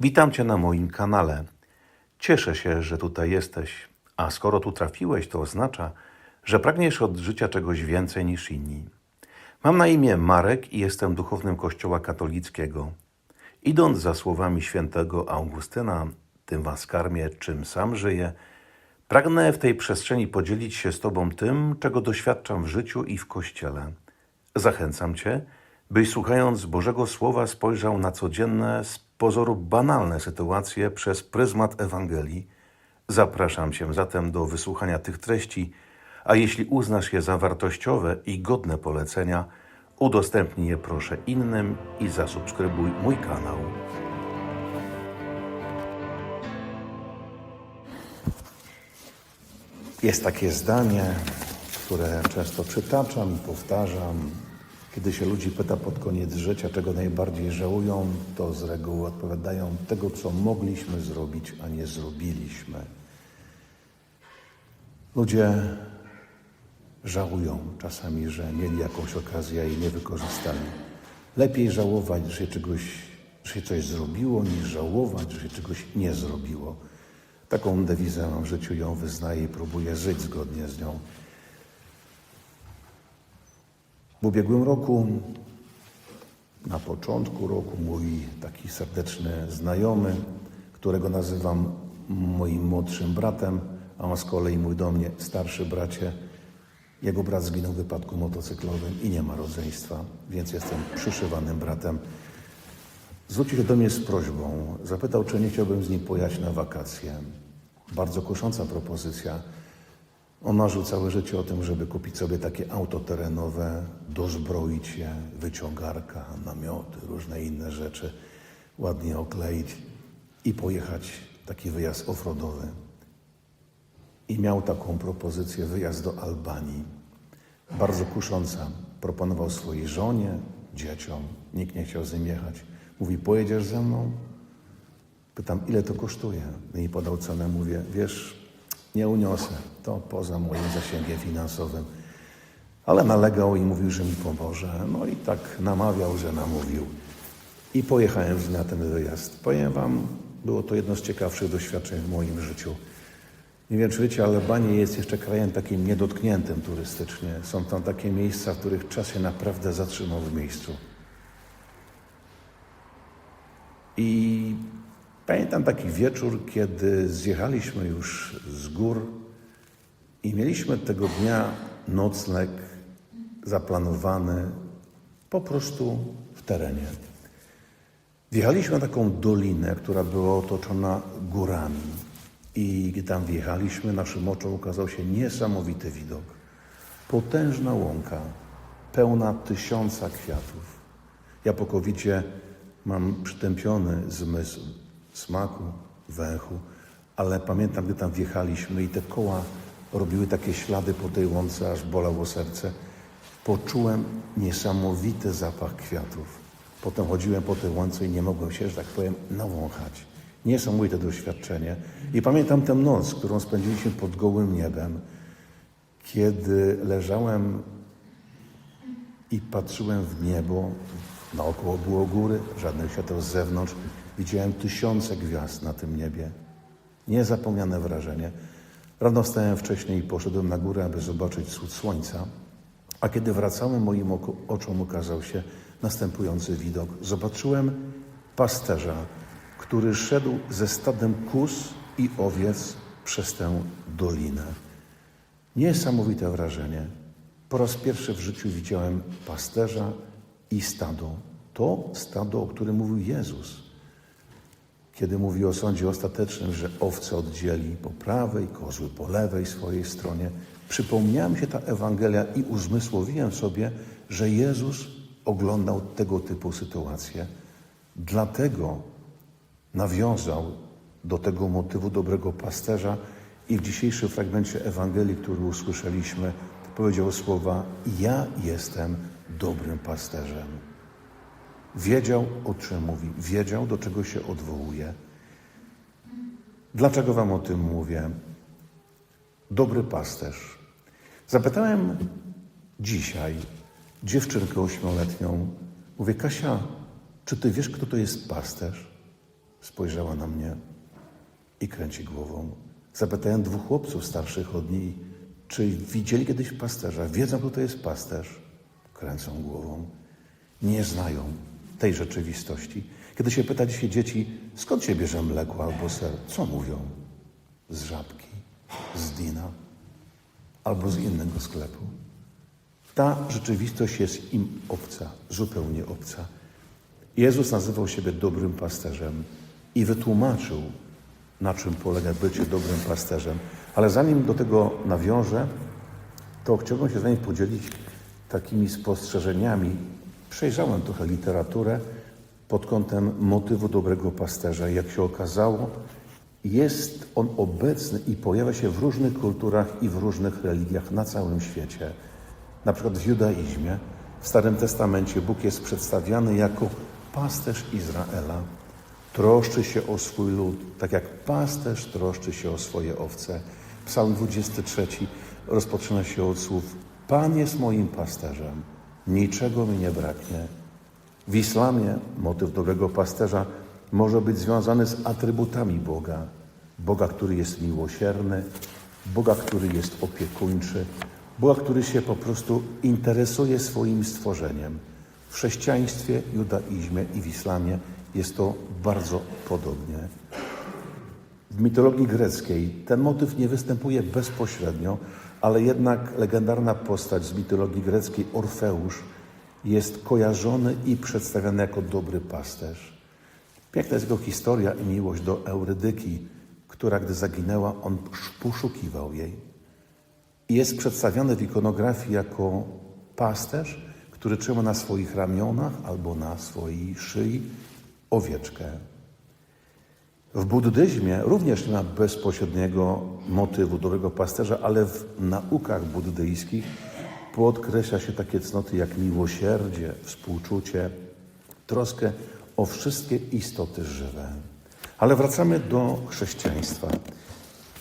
Witam Cię na moim kanale. Cieszę się, że tutaj jesteś, a skoro tu trafiłeś, to oznacza, że pragniesz od życia czegoś więcej niż inni. Mam na imię Marek i jestem duchownym Kościoła katolickiego. Idąc za słowami świętego Augustyna, tym was karmię, czym sam żyję, pragnę w tej przestrzeni podzielić się z Tobą tym, czego doświadczam w życiu i w Kościele. Zachęcam Cię, byś słuchając Bożego Słowa spojrzał na codzienne, pozoru banalne sytuacje przez pryzmat Ewangelii. Zapraszam Cię zatem do wysłuchania tych treści, a jeśli uznasz je za wartościowe i godne polecenia, udostępnij je proszę innym i zasubskrybuj mój kanał. Jest takie zdanie, które często przytaczam i powtarzam. Kiedy się ludzi pyta pod koniec życia, czego najbardziej żałują, to z reguły odpowiadają tego, co mogliśmy zrobić, a nie zrobiliśmy. Ludzie żałują czasami, że mieli jakąś okazję, jej nie wykorzystali. Lepiej żałować, że się czegoś, że się coś zrobiło, niż żałować, że się czegoś nie zrobiło. Taką dewizę mam w życiu, ją wyznaję i próbuję żyć zgodnie z nią. W ubiegłym roku, na początku roku, mój taki serdeczny znajomy, którego nazywam moim młodszym bratem, a on z kolei mój do mnie starszy bracie, jego brat zginął w wypadku motocyklowym i nie ma rodzeństwa, więc jestem przyszywanym bratem. Zwrócił się do mnie z prośbą, zapytał, czy nie chciałbym z nim pojechać na wakacje. Bardzo kusząca propozycja. On marzył całe życie o tym, żeby kupić sobie takie auto terenowe, dozbroić je, wyciągarka, namioty, różne inne rzeczy, ładnie okleić i pojechać taki wyjazd offroadowy. I miał taką propozycję, wyjazd do Albanii. Bardzo kusząca. Proponował swojej żonie, dzieciom. Nikt nie chciał z nim jechać. Mówi, pojedziesz ze mną? Pytam, ile to kosztuje? No I podał cenę. Mówię, wiesz, nie uniosę. To poza moim zasięgiem finansowym. Ale nalegał i mówił, że mi pomoże. No i tak namawiał, że namówił. I pojechałem na ten wyjazd. Powiem wam, było to jedno z ciekawszych doświadczeń w moim życiu. Nie wiem, czy wiecie, ale Albania jest jeszcze krajem takim niedotkniętym turystycznie. Są tam takie miejsca, w których czas się naprawdę zatrzymał w miejscu. I pamiętam taki wieczór, kiedy zjechaliśmy już z gór i mieliśmy tego dnia nocleg zaplanowany po prostu w terenie. Wjechaliśmy na taką dolinę, która była otoczona górami. I gdy tam wjechaliśmy, naszym oczom ukazał się niesamowity widok. Potężna łąka, pełna tysiąca kwiatów. Ja po covidzie mam przytępiony zmysł smaku, węchu, ale pamiętam, gdy tam wjechaliśmy i te koła robiły takie ślady po tej łące, aż bolało serce. Poczułem niesamowity zapach kwiatów. Potem chodziłem po tej łące i nie mogłem się, że tak powiem, nawąchać. Niesamowite doświadczenie. I pamiętam tę noc, którą spędziliśmy pod gołym niebem, kiedy leżałem i patrzyłem w niebo. Naokoło było góry, żadnych świateł z zewnątrz. Widziałem tysiące gwiazd na tym niebie. Niezapomniane wrażenie. Rano wstałem wcześniej i poszedłem na górę, aby zobaczyć wschód słońca. A kiedy wracałem, moim oczom ukazał się następujący widok. Zobaczyłem pasterza, który szedł ze stadem kus i owiec przez tę dolinę. Niesamowite wrażenie. Po raz pierwszy w życiu widziałem pasterza i stado. To stado, o którym mówił Jezus. Kiedy mówi o sądzie ostatecznym, że owce oddzieli po prawej, kozły po lewej swojej stronie, przypomniała mi się ta Ewangelia i uzmysłowiłem sobie, że Jezus oglądał tego typu sytuacje. Dlatego nawiązał do tego motywu dobrego pasterza i w dzisiejszym fragmencie Ewangelii, który usłyszeliśmy, powiedział słowa: Ja jestem dobrym pasterzem. Wiedział, o czym mówi, wiedział, do czego się odwołuje. Dlaczego Wam o tym mówię? Dobry pasterz. Zapytałem dzisiaj dziewczynkę ośmioletnią, mówię, Kasia, czy Ty wiesz, kto to jest pasterz? Spojrzała na mnie i kręci głową. Zapytałem dwóch chłopców starszych od niej, czy widzieli kiedyś pasterza, wiedzą, kto to jest pasterz. Kręcą głową. Nie znają tej rzeczywistości. Kiedy się pyta dzisiaj dzieci, skąd się bierze mleko albo ser, co mówią? Z żabki, z dina albo z innego sklepu. Ta rzeczywistość jest im obca, zupełnie obca. Jezus nazywał siebie dobrym pasterzem i wytłumaczył, na czym polega bycie dobrym pasterzem. Ale zanim do tego nawiążę, to chciałbym się z Wami podzielić takimi spostrzeżeniami. Przejrzałem trochę literaturę pod kątem motywu dobrego pasterza. Jak się okazało, jest on obecny i pojawia się w różnych kulturach i w różnych religiach na całym świecie. Na przykład w judaizmie, w Starym Testamencie Bóg jest przedstawiany jako pasterz Izraela. Troszczy się o swój lud, tak jak pasterz troszczy się o swoje owce. Psalm 23 rozpoczyna się od słów Pan jest moim pasterzem, niczego mi nie braknie. W islamie motyw dobrego pasterza może być związany z atrybutami Boga. Boga, który jest miłosierny, Boga, który jest opiekuńczy, Boga, który się po prostu interesuje swoim stworzeniem. W chrześcijaństwie, judaizmie i w islamie jest to bardzo podobnie. W mitologii greckiej ten motyw nie występuje bezpośrednio, ale jednak legendarna postać z mitologii greckiej, Orfeusz, jest kojarzony i przedstawiany jako dobry pasterz. Piękna jest jego historia i miłość do Eurydyki, która gdy zaginęła, on poszukiwał jej. Jest przedstawiony w ikonografii jako pasterz, który trzyma na swoich ramionach albo na swojej szyi owieczkę. W buddyzmie również nie ma bezpośredniego motywu dobrego pasterza, ale w naukach buddyjskich podkreśla się takie cnoty jak miłosierdzie, współczucie, troskę o wszystkie istoty żywe. Ale wracamy do chrześcijaństwa.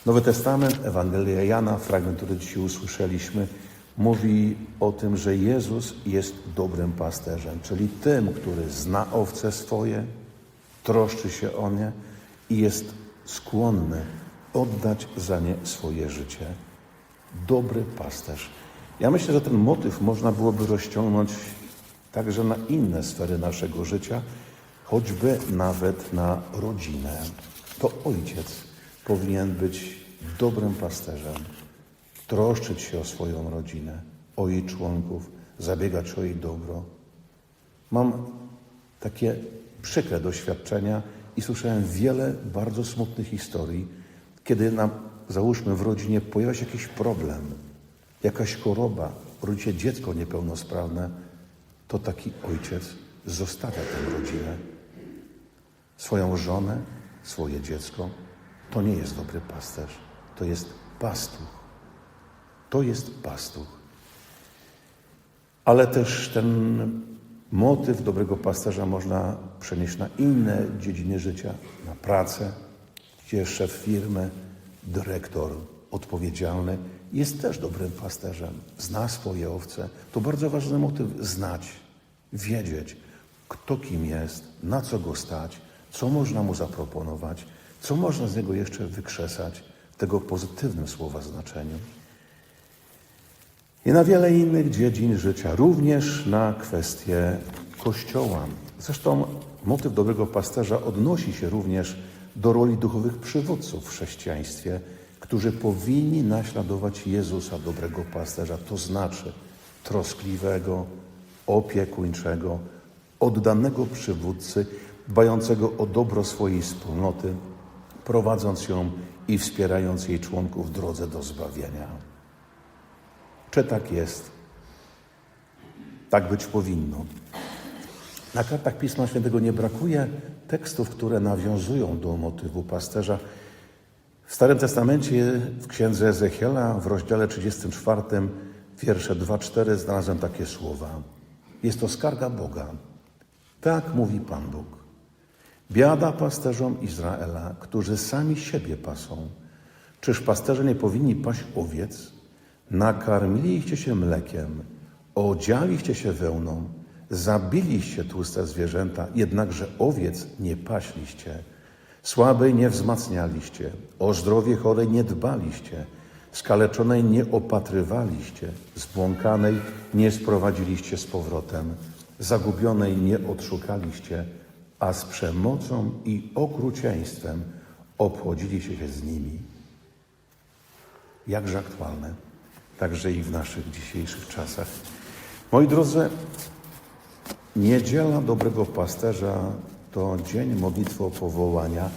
Nowy Testament, Ewangelia Jana, fragment, który dzisiaj usłyszeliśmy, mówi o tym, że Jezus jest dobrym pasterzem, czyli tym, który zna owce swoje, troszczy się o nie i jest skłonny oddać za nie swoje życie. Dobry pasterz. Ja myślę, że ten motyw można byłoby rozciągnąć także na inne sfery naszego życia, choćby nawet na rodzinę. To ojciec powinien być dobrym pasterzem, troszczyć się o swoją rodzinę, o jej członków, zabiegać o jej dobro. Mam takie przykre doświadczenia i słyszałem wiele bardzo smutnych historii, kiedy nam, załóżmy, w rodzinie pojawia się jakiś problem, jakaś choroba, rodzi się dziecko niepełnosprawne, to taki ojciec zostawia tę rodzinę, swoją żonę, swoje dziecko. To nie jest dobry pasterz, to jest pastuch. To jest pastuch. Ale też ten motyw dobrego pasterza można przenieść na inne dziedziny życia, na pracę, gdzie szef firmy, dyrektor odpowiedzialny jest też dobrym pasterzem, zna swoje owce. To bardzo ważny motyw znać, wiedzieć, kto kim jest, na co go stać, co można mu zaproponować, co można z niego jeszcze wykrzesać tego pozytywnym słowa znaczeniu. I na wiele innych dziedzin życia, również na kwestie Kościoła. Zresztą motyw dobrego pasterza odnosi się również do roli duchowych przywódców w chrześcijaństwie, którzy powinni naśladować Jezusa, dobrego pasterza, to znaczy troskliwego, opiekuńczego, oddanego przywódcy, dbającego o dobro swojej wspólnoty, prowadząc ją i wspierając jej członków w drodze do zbawienia. Czy tak jest? Tak być powinno. Na kartach Pisma Świętego nie brakuje tekstów, które nawiązują do motywu pasterza. W Starym Testamencie, w księdze Ezechiela, w rozdziale 34, wiersze 2-4, znalazłem takie słowa. Jest to skarga Boga. Tak mówi Pan Bóg. Biada pasterzom Izraela, którzy sami siebie pasą. Czyż pasterze nie powinni paść owiec? Nakarmiliście się mlekiem, odzialiście się wełną, zabiliście tłuste zwierzęta, jednakże owiec nie paśliście. Słabej nie wzmacnialiście, o zdrowie chorej nie dbaliście, skaleczonej nie opatrywaliście, zbłąkanej nie sprowadziliście z powrotem, zagubionej nie odszukaliście, a z przemocą i okrucieństwem obchodziliście się z nimi. Jakże aktualne, także i w naszych dzisiejszych czasach. Moi drodzy, Niedziela Dobrego Pasterza to dzień modlitwy o powołania.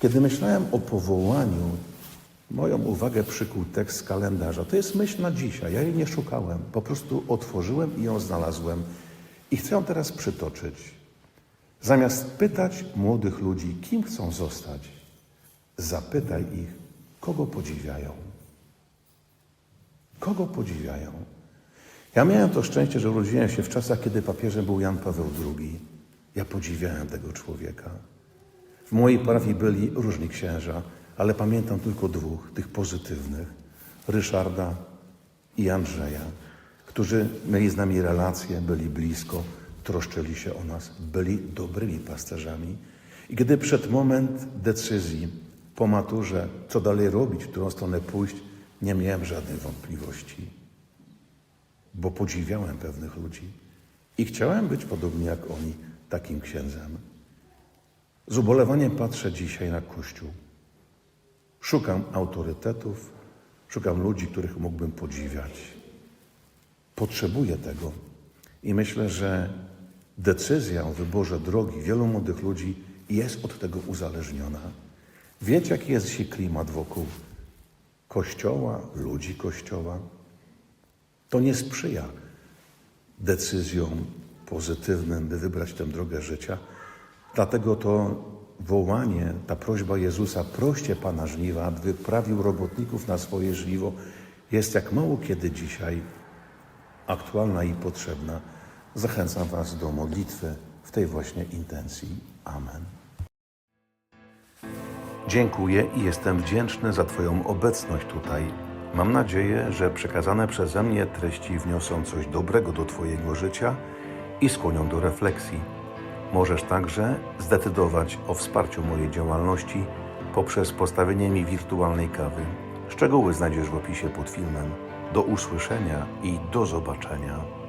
Kiedy myślałem o powołaniu, moją uwagę przykuł tekst z kalendarza. To jest myśl na dzisiaj. Ja jej nie szukałem. Po prostu otworzyłem i ją znalazłem. I chcę ją teraz przytoczyć. Zamiast pytać młodych ludzi, kim chcą zostać, zapytaj ich, kogo podziwiają. Kogo podziwiają? Ja miałem to szczęście, że urodziłem się w czasach, kiedy papieżem był Jan Paweł II. Ja podziwiałem tego człowieka. W mojej parafii byli różni księża, ale pamiętam tylko dwóch, tych pozytywnych. Ryszarda i Andrzeja, którzy mieli z nami relacje, byli blisko, troszczyli się o nas, byli dobrymi pasterzami. I kiedy przed moment decyzji po maturze, co dalej robić, w którą stronę pójść, nie miałem żadnych wątpliwości bo podziwiałem pewnych ludzi i chciałem być podobnie jak oni, takim księdzem. Z ubolewaniem patrzę dzisiaj na Kościół. Szukam autorytetów, szukam ludzi, których mógłbym podziwiać. Potrzebuję tego i myślę, że decyzja o wyborze drogi wielu młodych ludzi jest od tego uzależniona. Wiecie, jaki jest dzisiaj klimat wokół Kościoła, ludzi Kościoła? To nie sprzyja decyzjom pozytywnym, by wybrać tę drogę życia. Dlatego to wołanie, ta prośba Jezusa, proście Pana żniwa, aby wyprawił robotników na swoje żniwo, jest jak mało kiedy dzisiaj aktualna i potrzebna. Zachęcam Was do modlitwy w tej właśnie intencji. Amen. Dziękuję i jestem wdzięczny za Twoją obecność tutaj. Mam nadzieję, że przekazane przeze mnie treści wniosą coś dobrego do Twojego życia i skłonią do refleksji. Możesz także zdecydować o wsparciu mojej działalności poprzez postawienie mi wirtualnej kawy. Szczegóły znajdziesz w opisie pod filmem. Do usłyszenia i do zobaczenia.